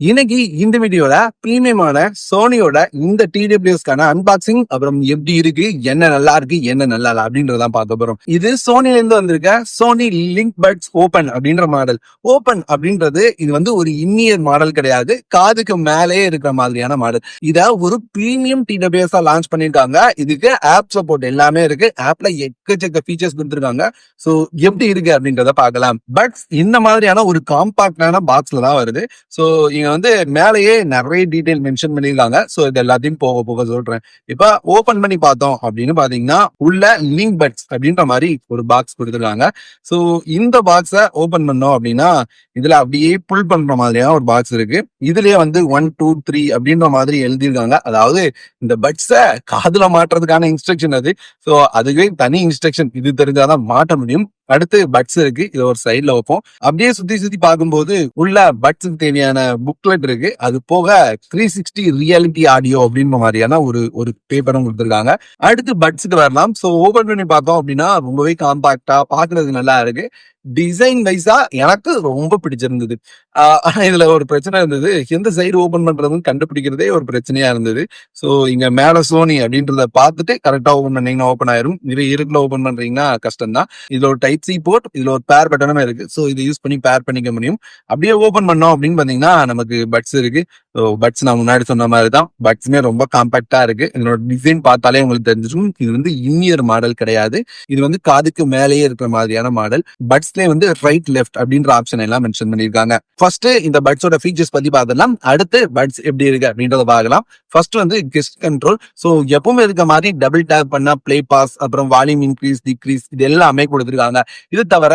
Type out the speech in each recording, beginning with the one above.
இன்னைக்கு இந்த வீடியோல பிரீமியமான சோனியோட இந்த டிடபிள்யூஸ்க்கான அன்பாக்சிங் அப்புறம் எப்படி இருக்கு என்ன நல்லா இருக்கு என்ன நல்லா இல்ல அப்படின்றதான் பார்க்க போறோம். இது சோனில இருந்து வந்திருக்க சோனி லிங்க் பட்ஸ் ஓபன் அப்படின்ற மாடல் ஓபன் அப்படின்றது இது வந்து ஒரு இன்னியர் மாடல் கிடையாது காதுக்கு மேலேயே இருக்கிற மாதிரியான மாடல் இத ஒரு பிரீமியம் டிடபிள்யூஸா லான்ச் பண்ணிருக்காங்க இதுக்கு ஆப் சப்போர்ட் எல்லாமே இருக்கு. ஆப்ல எக்கச்சக்க ஃபீச்சர்ஸ் கொடுத்துருக்காங்க. சோ எப்படி இருக்கு அப்படின்றத பார்க்கலாம். பட் இந்த மாதிரியான ஒரு காம்பாக்டான பாக்ஸ்ல தான் வருது. சோ நீங்க வந்து மேலேயே நிறைய டீடைல் மென்ஷன் பண்ணியிருக்காங்க. ஸோ இது எல்லாத்தையும் போக போக சொல்றேன். இப்ப ஓபன் பண்ணி பார்த்தோம் அப்படின்னு பாத்தீங்கன்னா உள்ள லிங்க் பட்ஸ் அப்படின்ற மாதிரி ஒரு பாக்ஸ் கொடுத்துருக்காங்க. சோ இந்த பாக்ஸை ஓபன் பண்ணோம் அப்படின்னா இதுல அப்படியே புல் பண்ற மாதிரியான ஒரு பாக்ஸ் இருக்கு. இதுலயே வந்து ஒன் டூ த்ரீ அப்படின்ற மாதிரி எழுதியிருக்காங்க. அதாவது இந்த பட்ஸை காதுல மாட்டுறதுக்கான இன்ஸ்ட்ரக்ஷன் அது. சோ அதுவே தனி இன்ஸ்ட்ரக்ஷன் இது தெரிஞ்சாதான் மாட்ட முடியும். அடுத்து பட்ஸ் இருக்கு. இது ஒரு சைட்ல வைப்போம். அப்படியே சுத்தி சுத்தி பார்க்கும்போது உள்ள பட்ஸுக்கு தேவையான புக்லெட் இருக்கு. அது போக த்ரீ சிக்ஸ்டி ரியாலிட்டி ஆடியோ அப்படின்ற மாதிரியான ஒரு ஒரு பேப்பரும் கொடுத்துருக்காங்க. அடுத்து பட்ஸுக்கு வரலாம். ஸோ ஓபன் பண்ணி பார்த்தோம் அப்படின்னா ரொம்பவே காம்பாக்டா பாக்குறதுக்கு நல்லா இருக்கு. டிசைன் வைஸா எனக்கு ரொம்ப பிடிச்சிருந்தது. ஆஹ் ஆனா இதுல ஒரு பிரச்சனை இருந்தது. எந்த சைடு ஓபன் பண்றதுன்னு கண்டுபிடிக்கிறதே ஒரு பிரச்சனையா இருந்தது. சோ இங்க மேல சோனி அப்படின்றத பார்த்துட்டு கரெக்டா ஓபன் பண்ணீங்கன்னா ஓபன் ஆயிரும். இது இருக்குல ஓபன் பண்றீங்கன்னா கஷ்டம் தான் இதுல ஒரு டைப் சி போர்ட் இதுல ஒரு பேர் பட்டனும் இருக்கு. சோ இதை யூஸ் பண்ணி பேர் பண்ணிக்க முடியும். அப்படியே ஓபன் பண்ணோம் அப்படின்னு பாத்தீங்கன்னா நமக்கு பட்ஸ் இருக்கு. ஸோ பட்ஸ் நான் முன்னாடி சொன்ன மாதிரி தான். பட்ஸுமே ரொம்ப காம்பாக்டா இருக்கு. இதனோட டிசைன் பார்த்தாலே உங்களுக்கு தெரிஞ்சிருக்கும். இது வந்து இன்னியர் மாடல் கிடையாது. இது வந்து காதுக்கு மேலேயே இருக்கிற மாதிரியான மாடல் பட்ஸ் பட்ஸ்லேயே வந்து ரைட் லெஃப்ட் அப்படின்ற ஆப்ஷன் எல்லாம் மென்ஷன் பண்ணியிருக்காங்க. ஃபர்ஸ்ட் இந்த பட்ஸோட ஃபீச்சர்ஸ் பத்தி பார்த்துலாம் அடுத்து பட்ஸ் எப்படி இருக்கு அப்படின்றத பார்க்கலாம். ஃபர்ஸ்ட் வந்து கெஸ்ட் கண்ட்ரோல் ஸோ எப்பவுமே இருக்க மாதிரி டபுள் டேப் பண்ணா ப்ளே பாஸ் அப்புறம் வால்யூம் இன்க்ரீஸ் டிக்ரீஸ் இது எல்லாமே கொடுத்துருக்காங்க. இது தவிர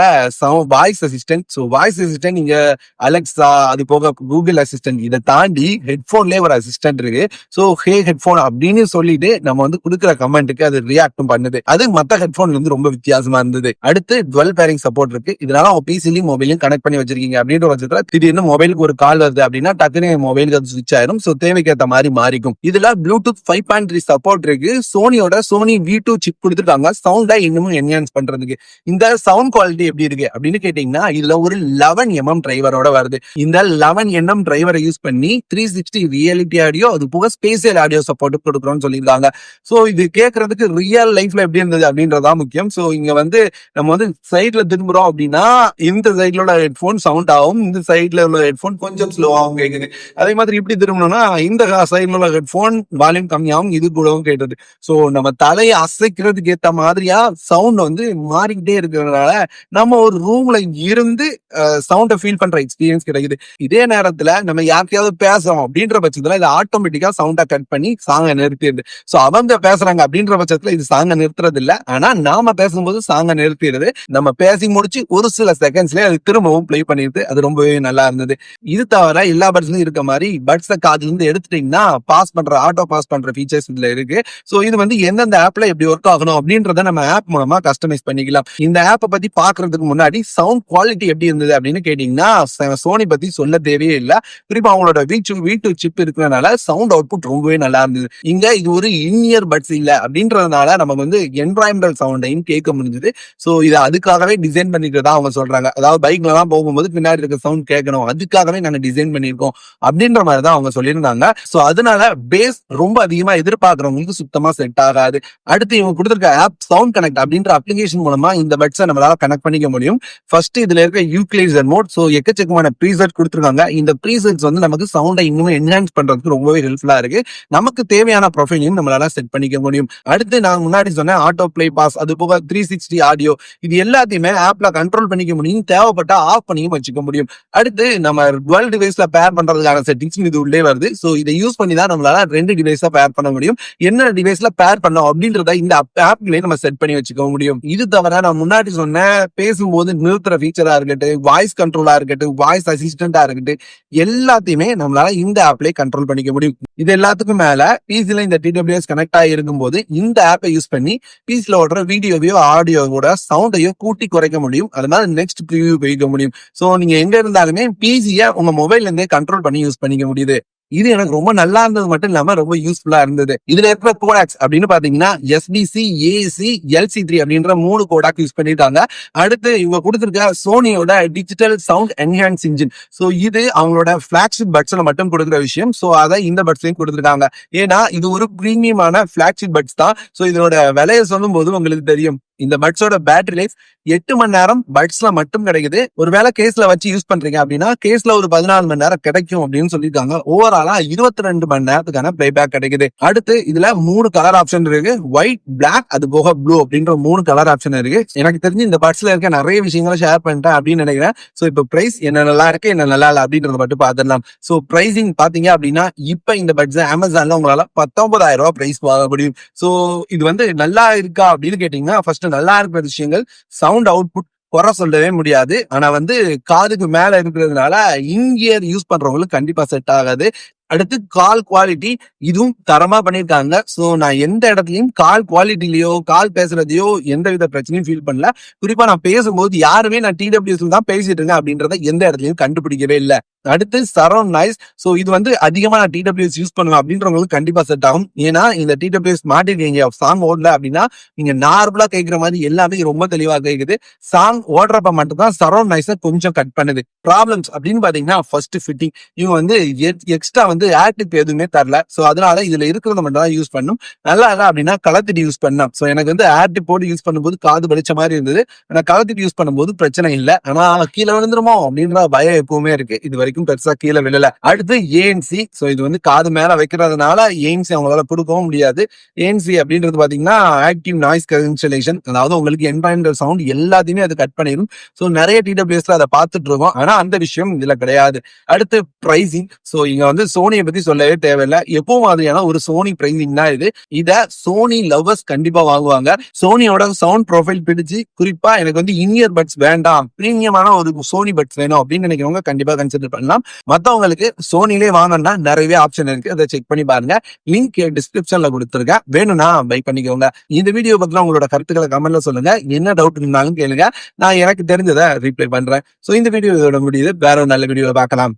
voice assistant so voice assistant இங்க அலெக்ஸா அது போக கூகுள் அசிஸ்டன்ட் இதை தாண்டி ஹெட்ஃபோன்லேயே ஒரு அசிஸ்டன்ட் இருக்கு. ஸோ ஹே ஹெட்ஃபோன் அப்படின்னு சொல்லிட்டு நம்ம வந்து கொடுக்குற கமெண்ட்டுக்கு அது ரியாக்டும் பண்ணுது. அது மற்ற ஹெட்ஃபோன்ல இருந்து ரொம்ப வித்தியாசமா இருந்தது. அடுத்து டுவெல் பேரிங் சப்போர்ட் இருக்கு. இதனால அவங்க பிசிலையும் மொபைலையும் கனெக்ட் பண்ணி வச்சிருக்கீங்க. அப்படின்ற பட்சத்துல திடீர்னு மொபைலுக்கு ஒரு கால் வருது அப்படின்னா டக்குனு மொபைலுக்கு அது சுவிச் ஆயிரும். ஸோ தேவைக்கேற்ற மாதிரி மாறிக்கும். இதுல Bluetooth five point three support இருக்கு. சோனியோட சோனி வி டூ சிப் கொடுத்துருக்காங்க. சவுண்டா இன்னமும் என்ஹான்ஸ் பண்றதுக்கு. இந்த சவுண்ட் குவாலிட்டி எப்படி இருக்கு அப்படின்னு கேட்டீங்கன்னா இதுல ஒரு லெவன் எம்எம் டிரைவரோட வருது. இந்த லெவன் எம்எம் டிரைவரை யூஸ் பண்ணி த்ரீ சிக்ஸ்டி ரியாலிட்டி ஆடியோ அது போக ஸ்பேசியல் ஆடியோ சப்போர்ட் கொடுக்குறோம்னு சொல்லியிருக்காங்க. ஸோ இது கேட்கறதுக்கு ரியல் லைஃப்ல எப்படி இருந்தது அப்படின்றதான் முக்கியம். ஸோ இங்க வந்து நம்ம வந்து சைட்ல திரும்புறோம் அப்படின்னா இந்த சைட்ல உள்ள ஹெட்ஃபோன் சவுண்ட் ஆகும் இந்த சைட்ல உள்ள ஹெட்ஃபோன் கொஞ்சம் ஸ்லோவாகவும் கேட்குது அதே மாதிரி இப்படி திரும்பணும்னா இந்த சைட்ல உள்ள ஹெட்ஃபோன் வால்யூம் கம்மியாகவும் இது கூடவும் கேட்டது. ஸோ நம்ம தலையை அசைக்கிறதுக்கு ஏற்ற மாதிரியா சவுண்ட் வந்து மாறிக்கிட்டே இருக்கிறதுனால நம்ம ஒரு ரூம்ல இருந்து சவுண்டை ஃபீல் பண்ற எக்ஸ்பீரியன்ஸ் கிடைக்குது. இதே நேரத்துல நம்ம யாருக்கையாவது பேசுறோம் அப்படின்ற பட்சத்துல இது ஆட்டோமேட்டிக்கா சவுண்டை கட் பண்ணி சாங்கை நிறுத்திடுது. ஸோ அவங்க பேசுறாங்க அப்படின்ற பட்சத்துல இது சாங்கை நிறுத்துறது இல்ல ஆனா நாம பேசும்போது சாங்கை நிறுத்திடுது. நம்ம பேசி முடிச்சு ஒரு சில செகண்ட்ஸ்லயே அது திரும்பவும் ப்ளே பண்ணிருது அது ரொம்பவே நல்லா இருந்தது. இது தவிர எல்லா பட்ஸ்லயும் இருக்க மாதிரி பட்ஸை காதுல இருந்து எடுத்துட்டீங்கன்னா பாஸ் பண்ற ஆட்டோ பாஸ் பண்ற ஃபீச்சர்ஸ் இதுல இருக்கு. ஸோ இது வந்து எந்தெந்த ஆப்ல எப்படி ஒர்க் ஆகணும் அப்படின்றத நம்ம ஆப் மூலமா கஸ்டமைஸ் பண்ணிக்கலாம். இந்த ஆப்பை பத்தி பாக்குறதுக்கு முன்னாடி சவுண்ட் குவாலிட்டி எப்படி இருந்தது அப்படின்னு கேட்டீங்கன்னா சோனி பத்தி சொல்ல தேவையே இல்ல. குறிப்பா அவங்களோட வீச்சு வீட்டு சிப் இருக்கிறதுனால சவுண்ட் அவுட்புட் ரொம்பவே நல்லா இருந்தது. இங்க இது ஒரு இன்இயர் பட்ஸ் இல்ல அப்படின்றதுனால நமக்கு வந்து என்வாயன்மெண்டல் சவுண்டையும் கேட்க முடிஞ்சது. ஸோ இதை அதுக்காகவே டிசைன் பண்ணிக்கிறதா அவங்க சொல்றாங்க. அதாவது பைக்ல எல்லாம் போகும்போது பின்னாடி இருக்க சவுண்ட் கேட்கணும். அதுக்காகவே நாங்க டிசைன் பண்ணியிருக்கோம் அப்படின்ற மாதிரி தான் அவங்க சொல்லியிருந்தாங்க. ஸோ அதனால பேஸ் ரொம்ப அதிகமா எதிர்பார்க்கறவங்களுக்கு சுத்தமா செட் ஆகாது. அடுத்து இவங்க கொடுத்துருக்க ஆப் சவுண்ட் கனெக்ட் அப்படின்ற அப்ளிகேஷன் மூலமா இந்த பட்ஸை நம்மளால கனெக்ட் பண்ணிக்க முடியும். ஃபர்ஸ்ட் இதுல இருக்க யூக்ளைசர் மோட் ஸோ எக்கச்சக்கமான ப்ரீசெட் கொடுத்துருக்காங்க. இந்த ப்ரீசெட்ஸ் வந்து நமக்கு சவுண்டை இன்னும் என்ஹான்ஸ் பண்றதுக்கு ரொம்பவே ஹெல்ப்ஃபுல்லா இருக்கு. நமக்கு தேவையான ப்ரொஃபைலையும் நம்மளால செட் பண்ணிக்க முடியும். அடுத்து நான் முன்னாடி சொன்னேன் ஆட்டோ பிளே பாஸ் அது போக த்ரீ சிக்ஸ்டி ஆடியோ இது எல்லாத்தையுமே ஆப்ல கண்ட்ரோல் பண்ணிக்க முடியும் தேவைப்பட்டா ஆஃப் பண்ணியும் வச்சுக்க முடியும். அடுத்து நம்ம டுவெல் டிவைஸ்ல பேர் பண்றதுக்கான செட்டிங்ஸ் இது உள்ளே வருது. ஸோ இதை யூஸ் பண்ணி தான் நம்மளால ரெண்டு டிவைஸா பேர் பண்ண முடியும். என்ன டிவைஸ்ல பேர் பண்ணோம் அப்படின்றத இந்த ஆப்லயே நம்ம செட் பண்ணி வச்சுக்க முடியும். இது தவிர நான் முன்னாடி சொன்ன பேசும்போது நிறுத்துற ஃபீச்சரா இருக்கட்டும் வாய்ஸ் கண்ட்ரோலா இருக்கட்டும் வாய்ஸ் அசிஸ்டண்டா இருக்கட்டும் எல்லாத்தையுமே நம்மளால இந்த ஆப்லயே கண்ட்ரோல் பண்ணிக்க முடியும். இது எல்லாத்துக்கும் மேல பிசில இந்த டிடபிள்யூஎஸ் கனெக்ட் ஆகி இருக்கும்போது இந்த ஆப்பை யூஸ் பண்ணி பிசில ஓடுற வீடியோவையோ ஆடியோவோட சவுண்டையோ கூட்டி குறைக்க முடியும். அதனால நெக்ஸ்ட் ப்ரிவியூ போய்க்க முடியும். ஸோ நீங்க எங்க இருந்தாலுமே பிசிய உங்க மொபைல்ல இருந்தே கண்ட்ரோல் பண்ணி யூஸ் பண்ணிக்க முடியுது. இது எனக்கு ரொம்ப நல்லா இருந்தது மட்டும் இல்லாம ரொம்ப யூஸ்ஃபுல்லா இருந்தது. இதுல இருக்கிற கோடாக்ஸ் அப்படின்னு பாத்தீங்கன்னா எஸ்பிசி ஏசி எல்சி த்ரீ அப்படின்ற மூணு கோடாக் யூஸ் பண்ணிருக்காங்க. அடுத்து இவங்க கொடுத்திருக்க சோனியோட digital sound enhance engine so இது அவங்களோட பிளாக்ஷிப் பட்ஸ்ல மட்டும் கொடுக்குற விஷயம். சோ அதை இந்த பட்ஸ்லயும் கொடுத்துருக்காங்க. ஏன்னா இது ஒரு பிரீமியமான பிளாக்ஷிப் பட்ஸ் தான். சோ இதோட விலையை சொல்லும் போது உங்களுக்கு தெரியும். இந்த பட்ஸோட பேட்டரி லைஃப் எட்டு மணி நேரம் பட்ஸ்ல மட்டும் கிடைக்குது. ஒருவேளை கேஸ்ல வச்சு யூஸ் பண்றீங்க அப்படின்னா கேஸ்ல ஒரு பதினாலு மணி நேரம் கிடைக்கும் அப்படின்னு சொல்லியிருக்காங்க. ஓவராலா இருபத்தி ரெண்டு மணி நேரத்துக்கான பிளேபேக் கிடைக்குது. அடுத்து இதுல மூணு கலர் ஆப்ஷன் இருக்கு. ஒயிட் பிளாக் அது போக ப்ளூ அப்படின்ற மூணு கலர் ஆப்ஷன் இருக்கு. எனக்கு தெரிஞ்சு இந்த பட்ஸ்ல இருக்க நிறைய விஷயங்களை ஷேர் பண்ணிட்டேன் அப்படின்னு நினைக்கிறேன். சோ இப்போ பிரைஸ் என்ன நல்லா இருக்கு என்ன நல்லா இல்லை அப்படின்றத மட்டும் பார்த்துடலாம். சோ பிரைசிங் பாத்தீங்க அப்படின்னா இப்ப இந்த பட்ஸ் அமேசான்ல உங்களால பத்தொன்பதாயிரம் ரூபாய் பிரைஸ் வாங்க முடியும். சோ இது வந்து நல்லா இருக்கா அப்படின்னு கேட்டீங்கன்னா ஃபர்ஸ்ட் நல்லா இருக்கிற விஷயங்கள் சவுண்ட் அவுட்புட் குறை சொல்லவே முடியாது. ஆனா வந்து காதுக்கு மேல இருக்கிறதுனால இங்கியர் யூஸ் பண்றவங்களுக்கு கண்டிப்பா செட் ஆகாது. அடுத்து கால் குவாலிட்டி இதுவும் தரமா பண்ணியிருக்காங்க ஸோ நான் எந்த இடத்துலையும் கால் குவாலிட்டிலையோ கால் பேசுறதையோ எந்த வித பிரச்சனையும் ஃபீல் பண்ணல. குறிப்பா நான் பேசும்போது யாருமே நான் டிடபிள்யூஎஸ்ல தான் பேசிட்டு இருக்கேன் அப்படின்றத எந்த இடத்துலையும் கண்டுபிடிக்கவே இல்லை. அடுத்து சரௌண்ட் நாய்ஸ் ஸோ இது வந்து அதிகமா நான் டிடபிள்யூஎஸ் யூஸ் பண்ணுவேன் அப்படின்றவங்களுக்கு கண்டிப்பா செட் ஆகும். ஏன்னா இந்த டிடபிள்யூஎஸ் மாட்டிருக்கீங்க சாங் ஓடல அப்படின்னா நீங்க நார்மலா கேட்கிற மாதிரி எல்லாமே ரொம்ப தெளிவா கேட்குது சாங் ஓடுறப்ப மட்டும்தான் சரௌண்ட் நாய்ஸை கொஞ்சம் கட் பண்ணுது. ப்ராப்ளம்ஸ் அப்படின்னு பாத்தீங்கன்னா ஃபர்ஸ்ட் ஃபிட்டிங் இவங்க வந்து எக்ஸ்ட்ரா வந்து ஆக்டிவ் எதுவுமே தரல. சோ அதனால இதுல இருக்கிறத மட்டும் தான் யூஸ் பண்ணும். நல்லா இல்லை அப்படின்னா கலத்திட்டு யூஸ் பண்ணலாம். சோ எனக்கு வந்து ஆக்டிவ் போட்டு யூஸ் பண்ணும்போது காது படிச்ச மாதிரி இருந்தது. ஆனா கலத்திட்டு யூஸ் பண்ணும்போது பிரச்சனை இல்லை. ஆனா கீழே விழுந்துருமோ அப்படின்ற பயம் எப்பவுமே இருக்கு. இது வரைக்கும் பெருசா கீழே விழல. அடுத்து ஏஎன்சி சோ இது வந்து காது மேல வைக்கிறதுனால ஏஎன்சி அவங்களால கொடுக்கவும் முடியாது. ஏஎன்சி அப்படின்றது பாத்தீங்கன்னா ஆக்டிவ் நாய்ஸ் கன்சலேஷன் அதாவது உங்களுக்கு என்வாயன்மெண்டல் சவுண்ட் எல்லாத்தையுமே அது கட் பண்ணிடும் சோ நிறைய டிடபிள்யூஎஸ்ல அதை பார்த்துட்டு இருக்கோம். ஆனா அந்த விஷயம் இதுல கிடையாது. அடுத்து பிரைசிங் சோ இங்க வந்து சோனியை பத்தி சொல்லவே தேவையில்லை. எப்போ மாதிரியான ஒரு சோனி பிரைசிங் தான் இது. இத சோனி லவர்ஸ் கண்டிப்பா வாங்குவாங்க. சோனியோட சவுண்ட் ப்ரொஃபைல் பிடிச்சு குறிப்பா எனக்கு வந்து இனியர் பட்ஸ் வேண்டாம் பிரீமியமான ஒரு சோனி பட்ஸ் வேணும் அப்படின்னு நினைக்கிறவங்க கண்டிப்பா கன்சிடர் பண்ணலாம். மத்தவங்களுக்கு சோனிலே வாங்கணும்னா நிறையவே ஆப்ஷன் இருக்கு. அதை செக் பண்ணி பாருங்க. லிங்க் டிஸ்கிரிப்ஷன்ல கொடுத்துருக்கேன். வேணும்னா பை பண்ணிக்கோங்க. இந்த வீடியோ பத்தின உங்களோட கருத்துக்களை கமெண்ட்ல சொல்லுங்க. என்ன டவுட் இருந்தாலும் கேளுங்க. நான் எனக்கு தெரிஞ்சதை ரிப்ளை பண்றேன். சோ இந்த வீடியோ இதோட முடியுது. வேற ஒரு நல்ல வீடியோவை பார்க்கலாம்.